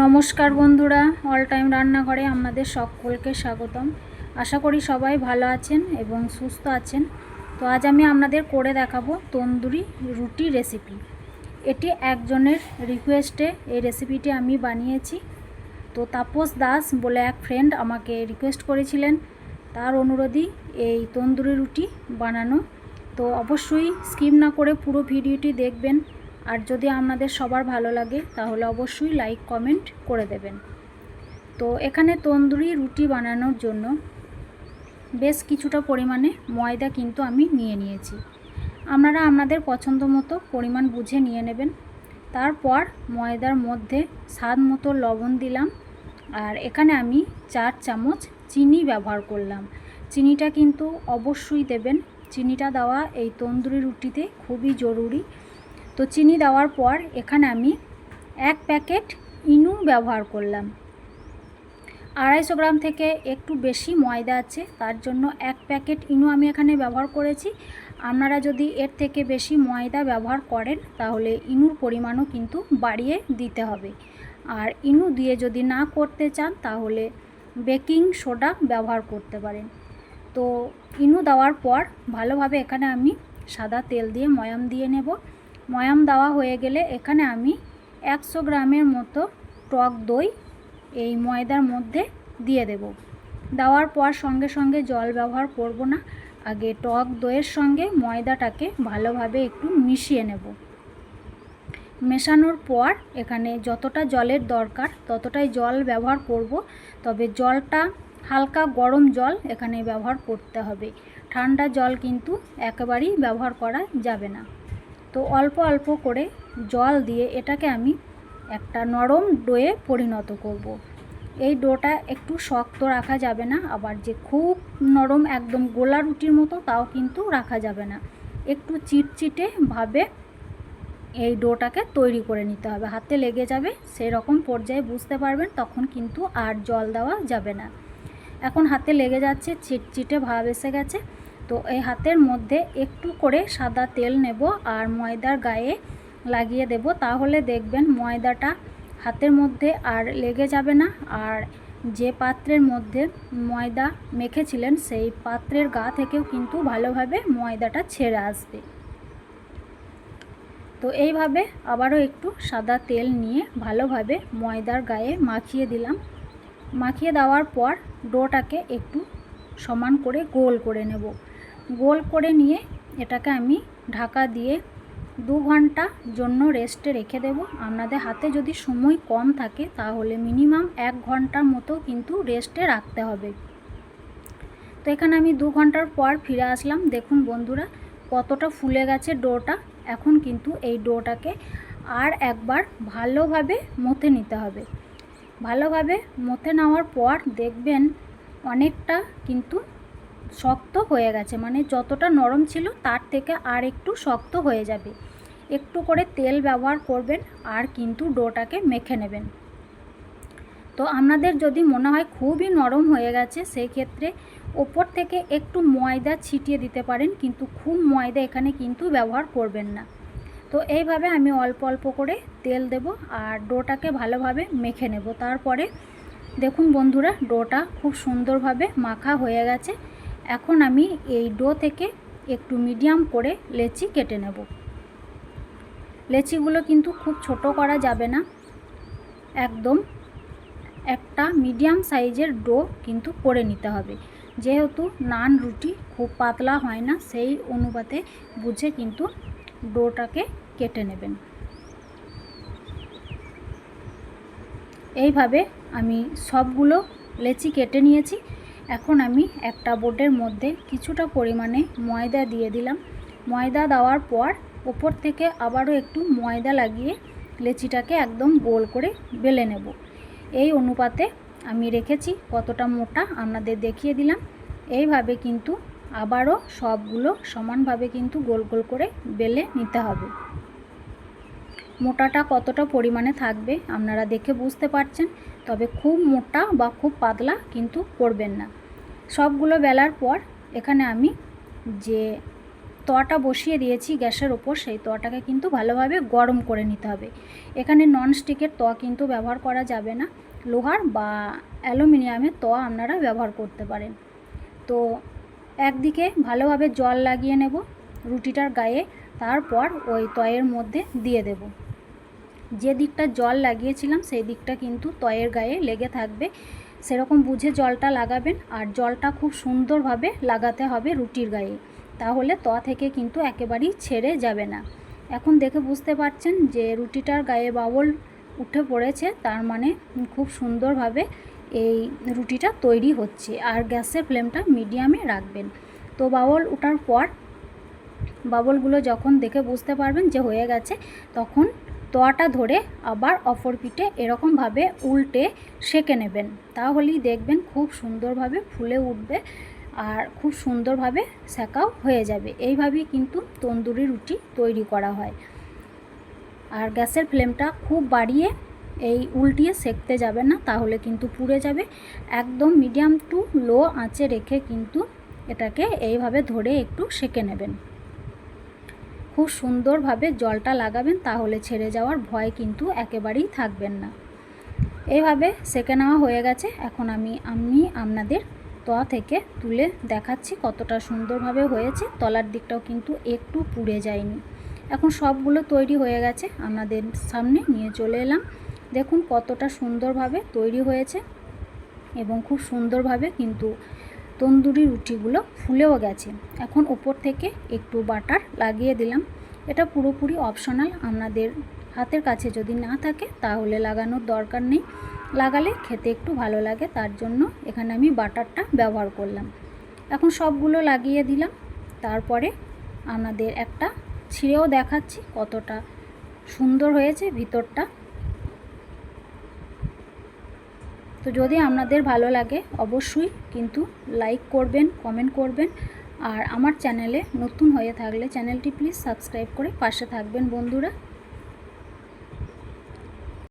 নমস্কার বন্ধুরা all time রান্নাঘরে আপনাদের সকলকে স্বাগতম। আশা করি সবাই ভালো আছেন এবং সুস্থ আছেন। তো আজ আমি আপনাদের করে দেখাবো তন্দুরি রুটি রেসিপি এটি একজনের রিকোয়েস্টে এই রেসিপিটি আমি বানিয়েছি। তো তাপস দাস বলে এক ফ্রেন্ড আমাকে রিকোয়েস্ট করেছিলেন, তার অনুরোধেই এই তন্দুরি রুটি বানানো। তো অবশ্যই স্কিপ না করে পুরো ভিডিওটি দেখবেন। আর যদি আপনাদের সবার ভালো লাগে, তাহলে অবশ্যই লাইক কমেন্ট করে দেবেন। তো এখানে তন্দুরি রুটি বানানোর জন্য বেশ কিছুটা পরিমাণে ময়দা কিন্তু আমি নিয়ে নিয়েছি। আপনারা আপনাদের পছন্দ মতো পরিমাণ বুঝে নিয়ে নেবেন। তারপর ময়দার মধ্যে স্বাদ মতো লবণ দিলাম আর এখানে আমি চার চামচ চিনি ব্যবহার করলাম। চিনিটা কিন্তু অবশ্যই দেবেন। চিনিটা দেওয়া এই তন্দুরি রুটিতে খুবই জরুরি। তো চিনি দেওয়ার পর এখানে আমি এক প্যাকেট ইনু ব্যবহার করলাম। আড়াইশো গ্রাম থেকে একটু বেশি ময়দা আছে, তার জন্য এক প্যাকেট ইনু আমি এখানে ব্যবহার করেছি। আপনারা যদি এর থেকে বেশি ময়দা ব্যবহার করেন, তাহলে ইনুর পরিমাণও কিন্তু বাড়িয়ে দিতে হবে। আর ইনু দিয়ে যদি না করতে চান, তাহলে বেকিং সোডা ব্যবহার করতে পারেন। তো ইনু দেওয়ার পর ভালোভাবে এখানে আমি সাদা তেল দিয়ে ময়াম দিয়ে নেব। ময়াম দেওয়া হয়ে গেলে এখানে আমি একশো গ্রামের মতো টক দই এই ময়দার মধ্যে দিয়ে দেব। দেওয়ার পর সঙ্গে সঙ্গে জল ব্যবহার করব না। আগে টক দইয়ের সঙ্গে ময়দাটাকে ভালোভাবে একটু মিশিয়ে নেব। মেশানোর পর এখানে যতটা জলের দরকার ততটাই জল ব্যবহার করব। তবে জলটা হালকা গরম জল এখানে ব্যবহার করতে হবে। ঠান্ডা জল কিন্তু একেবারেই ব্যবহার করা যাবে না। তো অল্প অল্প করে জল দিয়ে এটাকে আমি একটা নরম ডোয়ে পরিণত করব। এই ডোটা একটু শক্ত রাখা যাবে না, আবার যে খুব নরম একদম গোলা রুটির মতো তাও কিন্তু রাখা যাবে না। একটু চিটচিটে ভাবে এই ডোটাকে তৈরি করে নিতে হবে। হাতে লেগে যাবে সেই রকম পর্যায়ে বুঝতে পারবেন, তখন কিন্তু আর জল দেওয়া যাবে না। এখন হাতে লেগে যাচ্ছে, চিটচিটে ভাব এসে গেছে। তো এই হাতের মধ্যে একটু করে সাদা তেল নেব আর ময়দার গায়ে লাগিয়ে দেব। তাহলে দেখবেন ময়দাটা হাতের মধ্যে আর লেগে যাবে না। আর যে পাত্রের মধ্যে ময়দা মেখেছিলেন, সেই পাত্রের গা থেকেও কিন্তু ভালোভাবে ময়দাটা ছেড়ে আসবে। তো এইভাবে আবারও একটু সাদা তেল নিয়ে ভালোভাবে ময়দার গায়ে মাখিয়ে দিলাম। মাখিয়ে দেওয়ার পর ডোটাকে একটু সমান করে গোল করে নেব। গোল করে নিয়ে এটাকে আমি ঢাকা দিয়ে দু ঘণ্টা জন্য রেস্টে রেখে দেব। আপনাদের হাতে যদি সময় কম থাকে তাহলে মিনিমাম এক ঘণ্টার মতো কিন্তু রেস্টে রাখতে হবে। তো এখানে আমি দু ঘণ্টার পর ফিরে আসলাম। দেখুন বন্ধুরা, কতটা ফুলে গেছে ডোটা। এখন কিন্তু এই ডোটাকে আর একবার ভালোভাবে মথে নিতে হবে। ভালোভাবে মথে নেওয়ার পর দেখবেন অনেকটা কিন্তু শক্ত হয়ে গেছে। মানে যতটা নরম ছিল তার থেকে আর একটু শক্ত হয়ে যাবে। একটু করে তেল ব্যবহার করবেন আর কিন্তু ডোটাকে মেখে নেবেন। তো আপনাদের যদি মনে হয় খুবই নরম হয়ে গেছে, সেই ক্ষেত্রে ওপর থেকে একটু ময়দা ছিটিয়ে দিতে পারেন, কিন্তু খুব ময়দা এখানে কিন্তু ব্যবহার করবেন না। তো এইভাবে আমি অল্প অল্প করে তেল দেব আর ডোটাকে ভালোভাবে মেখে নেব। তারপরে দেখুন বন্ধুরা, ডোটা খুব সুন্দরভাবে মাখা হয়ে গেছে। এখন আমি এই ডো থেকে একটু মিডিয়াম করে লেচি কেটে নেব। লেচিগুলো কিন্তু খুব ছোট করা যাবে না। একদম একটা মিডিয়াম সাইজের ডো কিন্তু করে নিতে হবে। যেহেতু নান রুটি খুব পাতলা হয় না, সেই অনুপাতে বুঝে কিন্তু ডোটাকে কেটে নেবেন। এইভাবে আমি সবগুলো লেচি কেটে নিয়েছি। এখন আমি একটা বোর্ডের মধ্যে কিছুটা পরিমাণে ময়দা দিয়ে দিলাম। ময়দা দেওয়ার পর ওপর থেকে আবারও একটু ময়দা লাগিয়ে লেচিটাকে একদম গোল করে বেলে নেব। এই অনুপাতে আমি রেখেছি কতটা মোটা আপনাদের দেখিয়ে দিলাম। এইভাবে কিন্তু আবারও সবগুলো সমানভাবে কিন্তু গোল গোল করে বেলে নিতে হবে। মোটাটা কতটা পরিমাণে থাকবে আপনারা দেখে বুঝতে পারছেন, তবে খুব মোটা বা খুব পাতলা কিন্তু করবেন না। সবগুলো বেলার পর এখানে আমি যে তোয়াটা বসিয়ে দিয়েছি গ্যাসের ওপর, সেই তোয়াটাকে কিন্তু ভালোভাবে গরম করে নিতে হবে। এখানে নন স্টিকের তোয়া কিন্তু ব্যবহার করা যাবে না। লোহার বা অ্যালুমিনিয়ামের তোয়া আপনারা ব্যবহার করতে পারেন। তো একদিকে ভালোভাবে জল লাগিয়ে নেব, রুটিটার গায়ে তারপর ওই তয়ের মধ্যে দিয়ে দেব। যে দিকটা জল লাগিয়েছিলাম, সেই দিকটা কিন্তু তয়ের গায়ে লেগে থাকবে। সেরকম বুঝে জলটা লাগাবেন, আর জলটা খুব সুন্দরভাবে লাগাতে হবে রুটির গায়ে। তাহলে ত থেকে কিন্তু একেবারেই ছেড়ে যাবে না। এখন দেখে বুঝতে পারছেন যে রুটিটার গায়ে বাবল উঠে পড়েছে, তার মানে খুব সুন্দরভাবে এই রুটিটা তৈরি হচ্ছে। আর গ্যাসের ফ্লেমটা মিডিয়ামে রাখবেন। তো বাবল ওঠার পর বাবলগুলো যখন দেখে বুঝতে পারবেন যে হয়ে গেছে, তখন তোয়াটা ধরে আবার অপর পিঠে এরকমভাবে উল্টে সেঁকে নেবেন। তাহলেই দেখবেন খুব সুন্দরভাবে ফুলে উঠবে আর খুব সুন্দরভাবে সেকাও হয়ে যাবে। এইভাবেই কিন্তু তন্দুরি রুটি তৈরি করা হয়। আর গ্যাসের ফ্লেমটা খুব বাড়িয়ে এই উল্টিয়ে সেকতে যাবে না, তাহলে কিন্তু পুড়ে যাবে। একদম মিডিয়াম টু লো আঁচে রেখে কিন্তু এটাকে এইভাবে ধরে একটু সেকে নেবেন। খুব সুন্দরভাবে জলটা লাগাবেন তাহলে ছেড়ে যাওয়ার ভয় কিন্তু একেবারেই থাকবেন না। এইভাবে সেকে নেওয়া হয়ে গেছে। এখন আমি আমি আপনাদের তোয়া থেকে তুলে দেখাচ্ছি কতটা সুন্দরভাবে হয়েছে। তলার দিকটাও কিন্তু একটু পুড়ে যায়নি। এখন সবগুলো তৈরি হয়ে গেছে। আপনাদের সামনে নিয়ে চলে এলাম। দেখুন কতটা সুন্দরভাবে তৈরি হয়েছে এবং খুব সুন্দরভাবে কিন্তু তন্দুরি রুটিগুলো ফুলেও গেছে। এখন ওপর থেকে একটু বাটার লাগিয়ে দিলাম। এটা পুরোপুরি অপশনাল, আপনাদের হাতের কাছে যদি না থাকে তাহলে লাগানোর দরকার নেই। লাগালে খেতে একটু ভালো লাগে, তার জন্য এখানে আমি বাটারটা ব্যবহার করলাম। এখন সবগুলো লাগিয়ে দিলাম। তারপরে আপনাদের একটা ছিঁড়েও দেখাচ্ছি কতটা সুন্দর হয়েছে ভিতরটা। তো যদি আপনাদের ভালো লাগে, অবশ্যই কিন্তু লাইক করবেন কমেন্ট করবেন। আর আমার চ্যানেলে নতুন হয়ে থাকলে চ্যানেলটি প্লিজ সাবস্ক্রাইব করে পাশে থাকবেন বন্ধুরা।